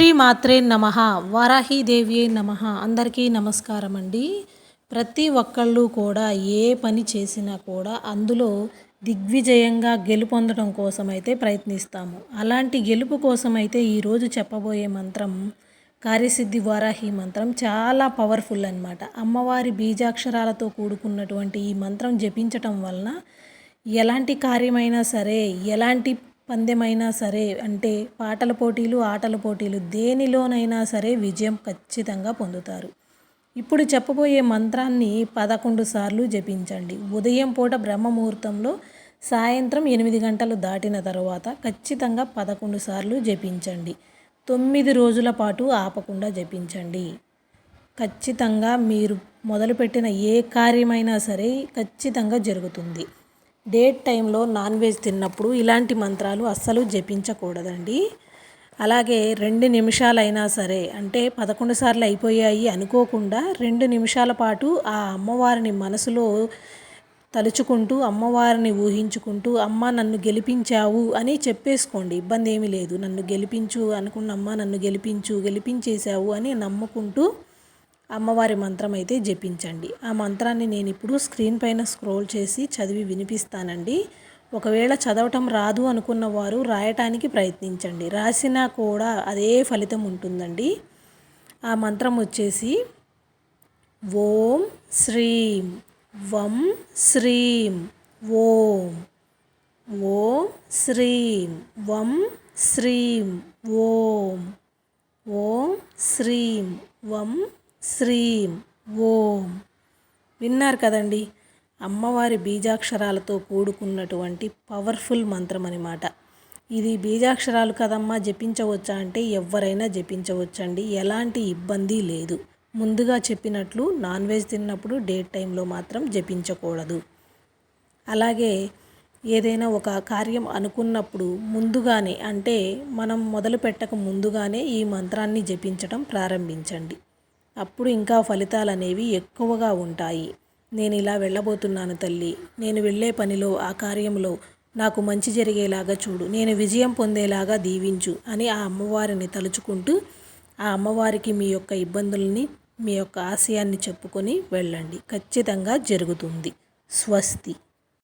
శ్రీ మాత్రే నమ వారాహీదేవి నమ. అందరికీ నమస్కారం అండి ప్రతి ఒక్కళ్ళు కూడా ఏ పని చేసినా కూడా అందులో దిగ్విజయంగా గెలుపొందడం కోసమైతే ప్రయత్నిస్తాము. అలాంటి గెలుపు కోసమైతే ఈరోజు చెప్పబోయే మంత్రం కార్యసిద్ధి వారాహి మంత్రం చాలా పవర్ఫుల్ అనమాట అమ్మవారి బీజాక్షరాలతో కూడుకున్నటువంటి ఈ మంత్రం జపించటం వలన ఎలాంటి కార్యమైనా సరే ఎలాంటి పందెమైనా సరే అంటే పాటల పోటీలు ఆటల పోటీలు దేనిలోనైనా సరే విజయం ఖచ్చితంగా పొందుతారు. ఇప్పుడు చెప్పబోయే మంత్రాన్ని పదకొండు సార్లు జపించండి. ఉదయం పూట బ్రహ్మముహూర్తంలో సాయంత్రం ఎనిమిది గంటలు దాటిన తర్వాత ఖచ్చితంగా పదకొండు సార్లు జపించండి. తొమ్మిది రోజుల పాటు ఆపకుండా జపించండి. ఖచ్చితంగా మీరు మొదలుపెట్టిన ఏ కార్యమైనా సరే ఖచ్చితంగా జరుగుతుంది. డేట్ టైంలో నాన్ వెజ్ తిన్నప్పుడు ఇలాంటి మంత్రాలు అస్సలు జపించకూడదండి. అలాగే రెండు నిమిషాలైనా సరే అంటే పదకొండు సార్లు అయిపోయాయి అనుకోకుండా రెండు నిమిషాల పాటు ఆ అమ్మవారిని మనసులో తలుచుకుంటూ అమ్మవారిని ఊహించుకుంటూ అమ్మ నన్ను గెలిపించావు అని చెప్పేసుకోండి. ఇబ్బంది ఏమీ లేదు. నన్ను గెలిపించు అనుకున్న అమ్మ నన్ను గెలిపించు గెలిపించేశావు అని నమ్ముకుంటూ అమ్మవారి మంత్రం అయితే జపించండి. ఆ మంత్రాన్ని నేను ఇప్పుడు స్క్రీన్ పైన స్క్రోల్ చేసి చదివి వినిపిస్తానండి. ఒకవేళ చదవటం రాదు అనుకున్న వారు రాయటానికి ప్రయత్నించండి. రాసినా కూడా అదే ఫలితం ఉంటుందండి. ఆ మంత్రం వచ్చేసి ఓం శ్రీం వం శ్రీం ఓం ఓం శ్రీం వం శ్రీం ఓం ఓం శ్రీం వం శ్రీం ఓం. విన్నారు కదండి? అమ్మవారి బీజాక్షరాలతో కూడుకున్నటువంటి పవర్ఫుల్ మంత్రం అనమాట ఇది బీజాక్షరాలు కదమ్మా జపించవచ్చా అంటే ఎవరైనా జపించవచ్చండి. ఎలాంటి ఇబ్బంది లేదు. ముందుగా చెప్పినట్లు నాన్ వెజ్ తిన్నప్పుడు డేట్ టైంలో మాత్రం జపించకూడదు. అలాగే ఏదైనా ఒక కార్యం అనుకున్నప్పుడు ముందుగానే అంటే మనం మొదలు పెట్టక ముందుగానే ఈ మంత్రాన్ని జపించడం ప్రారంభించండి. అప్పుడు ఇంకా ఫలితాలు అనేవి ఎక్కువగా ఉంటాయి. నేను ఇలా వెళ్ళబోతున్నాను తల్లి. నేను వెళ్ళే పనిలో ఆ కార్యంలో నాకు మంచి జరిగేలాగా చూడు. నేను విజయం పొందేలాగా దీవించు అని ఆ అమ్మవారిని తలుచుకుంటూ ఆ అమ్మవారికి మీ యొక్క ఇబ్బందుల్ని మీ యొక్క ఆశయాన్ని చెప్పుకొని వెళ్ళండి. ఖచ్చితంగా జరుగుతుంది. స్వస్తి.